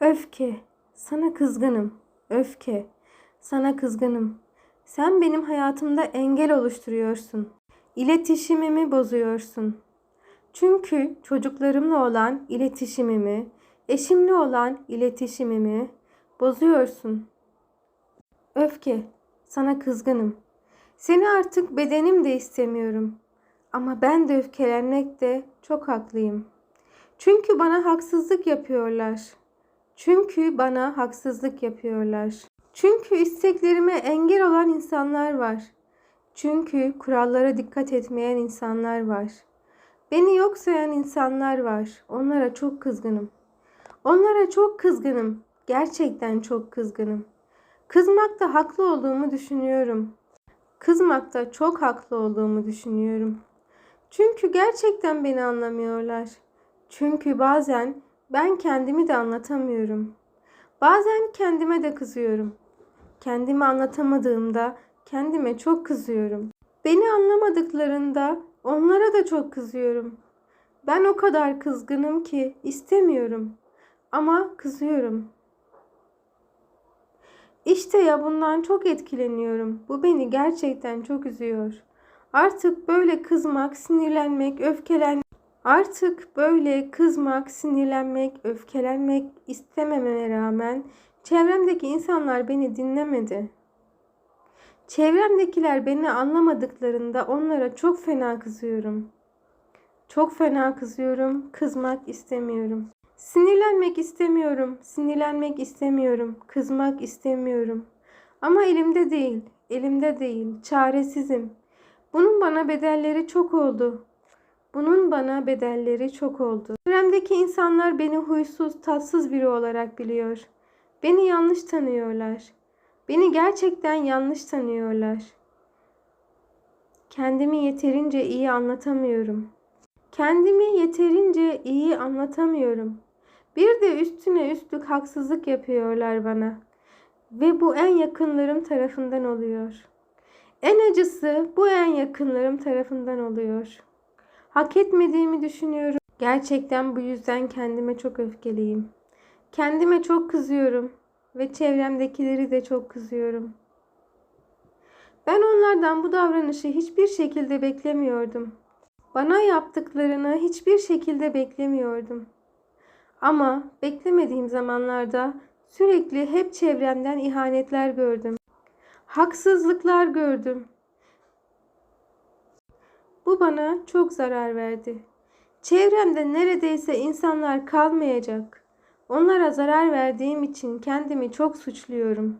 Öfke, sana kızgınım. Öfke, sana kızgınım. Sen benim hayatımda engel oluşturuyorsun. İletişimimi bozuyorsun. Çünkü çocuklarımla olan iletişimimi, eşimle olan iletişimimi bozuyorsun. Öfke, sana kızgınım. Seni artık bedenim de istemiyorum. Ama ben de öfkelenmekte çok haklıyım. Çünkü bana haksızlık yapıyorlar. Çünkü bana haksızlık yapıyorlar. Çünkü isteklerime engel olan insanlar var. Çünkü kurallara dikkat etmeyen insanlar var. Beni yok sayan insanlar var. Onlara çok kızgınım. Onlara çok kızgınım. Gerçekten çok kızgınım. Kızmakta haklı olduğumu düşünüyorum. Kızmakta çok haklı olduğumu düşünüyorum. Çünkü gerçekten beni anlamıyorlar. Çünkü bazen ben kendimi de anlatamıyorum. Bazen kendime de kızıyorum. Kendimi anlatamadığımda kendime çok kızıyorum. Beni anlamadıklarında onlara da çok kızıyorum. Ben o kadar kızgınım ki istemiyorum ama kızıyorum. İşte ya bundan çok etkileniyorum. Bu beni gerçekten çok üzüyor. Artık böyle kızmak, sinirlenmek, öfkelenmek Artık böyle kızmak, sinirlenmek, öfkelenmek istemememe rağmen çevremdeki insanlar beni dinlemedi. Çevremdekiler beni anlamadıklarında onlara çok fena kızıyorum. Çok fena kızıyorum, kızmak istemiyorum. Sinirlenmek istemiyorum, sinirlenmek istemiyorum, kızmak istemiyorum. Ama elimde değil, elimde değil, çaresizim. Bunun bana bedelleri çok oldu. Bunun bana bedelleri çok oldu. Çevremdeki insanlar beni huysuz, tatsız biri olarak biliyor. Beni yanlış tanıyorlar. Beni gerçekten yanlış tanıyorlar. Kendimi yeterince iyi anlatamıyorum. Kendimi yeterince iyi anlatamıyorum. Bir de üstüne üstlük haksızlık yapıyorlar bana. Ve bu en yakınlarım tarafından oluyor. En acısı bu en yakınlarım tarafından oluyor. Hak etmediğimi düşünüyorum. Gerçekten bu yüzden kendime çok öfkeliyim. Kendime çok kızıyorum ve çevremdekileri de çok kızıyorum. Ben onlardan bu davranışı hiçbir şekilde beklemiyordum. Bana yaptıklarını hiçbir şekilde beklemiyordum. Ama beklemediğim zamanlarda sürekli hep çevremden ihanetler gördüm. Haksızlıklar gördüm. Bu bana çok zarar verdi. Çevremde neredeyse insanlar kalmayacak. Onlara zarar verdiğim için kendimi çok suçluyorum.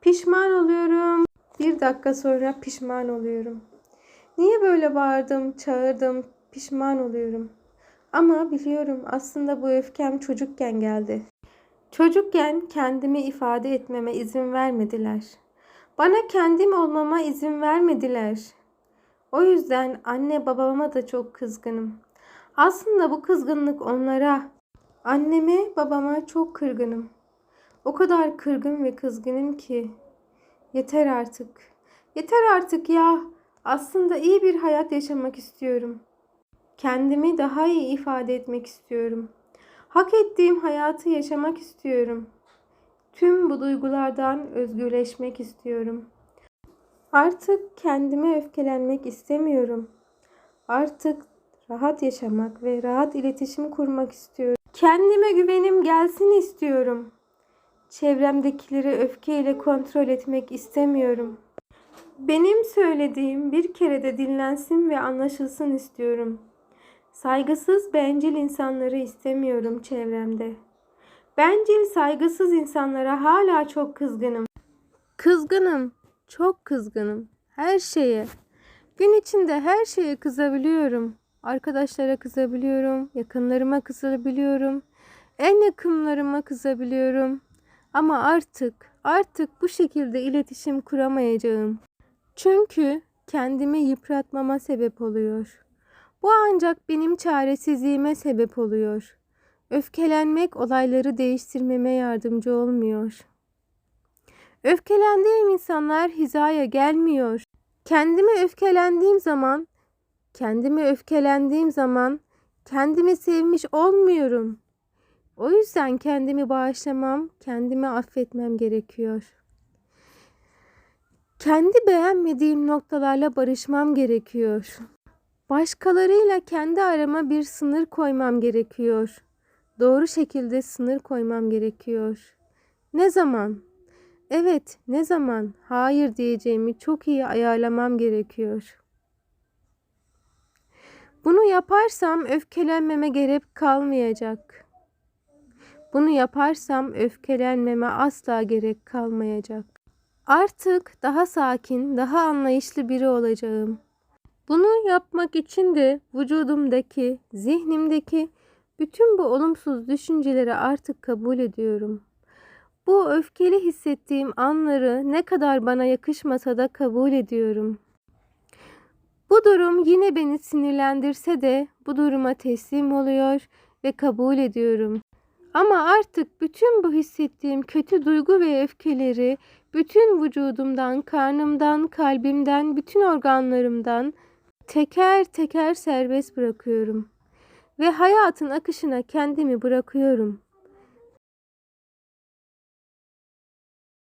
Pişman oluyorum. Bir dakika sonra pişman oluyorum. Niye böyle bağırdım, çağırdım, pişman oluyorum. Ama biliyorum aslında bu öfkem çocukken geldi. Çocukken kendimi ifade etmeme izin vermediler. Bana kendim olmama izin vermediler. O yüzden anne babama da çok kızgınım. Aslında bu kızgınlık onlara, anneme babama çok kırgınım. O kadar kırgın ve kızgınım ki yeter artık. Yeter artık ya. Aslında iyi bir hayat yaşamak istiyorum. Kendimi daha iyi ifade etmek istiyorum. Hak ettiğim hayatı yaşamak istiyorum. Tüm bu duygulardan özgürleşmek istiyorum. Artık kendime öfkelenmek istemiyorum. Artık rahat yaşamak ve rahat iletişim kurmak istiyorum. Kendime güvenim gelsin istiyorum. Çevremdekileri öfkeyle kontrol etmek istemiyorum. Benim söylediğim bir kere de dinlensin ve anlaşılsın istiyorum. Saygısız, bencil insanları istemiyorum çevremde. Bencil, saygısız insanlara hala çok kızgınım. Kızgınım, çok kızgınım. Her şeye. Gün içinde her şeye kızabiliyorum. Arkadaşlara kızabiliyorum, yakınlarıma kızabiliyorum, en yakınlarıma kızabiliyorum. Ama artık, artık bu şekilde iletişim kuramayacağım. Çünkü kendimi yıpratmama sebep oluyor. Bu ancak benim çaresizliğime sebep oluyor. Öfkelenmek olayları değiştirmeme yardımcı olmuyor. Öfkelendiğim insanlar hizaya gelmiyor. Kendime öfkelendiğim zaman, kendime öfkelendiğim zaman kendimi sevmiş olmuyorum. O yüzden kendimi bağışlamam, kendimi affetmem gerekiyor. Kendi beğenmediğim noktalarla barışmam gerekiyor. Başkalarıyla kendi arama bir sınır koymam gerekiyor. Doğru şekilde sınır koymam gerekiyor. Ne zaman? Evet, ne zaman? Hayır diyeceğimi çok iyi ayarlamam gerekiyor. Bunu yaparsam öfkelenmeme gerek kalmayacak. Bunu yaparsam öfkelenmeme asla gerek kalmayacak. Artık daha sakin, daha anlayışlı biri olacağım. Bunu yapmak için de vücudumdaki, zihnimdeki bütün bu olumsuz düşünceleri artık kabul ediyorum. Bu öfkeli hissettiğim anları ne kadar bana yakışmasa da kabul ediyorum. Bu durum yine beni sinirlendirse de bu duruma teslim oluyor ve kabul ediyorum. Ama artık bütün bu hissettiğim kötü duygu ve öfkeleri bütün vücudumdan, karnımdan, kalbimden, bütün organlarımdan teker teker serbest bırakıyorum ve hayatın akışına kendimi bırakıyorum.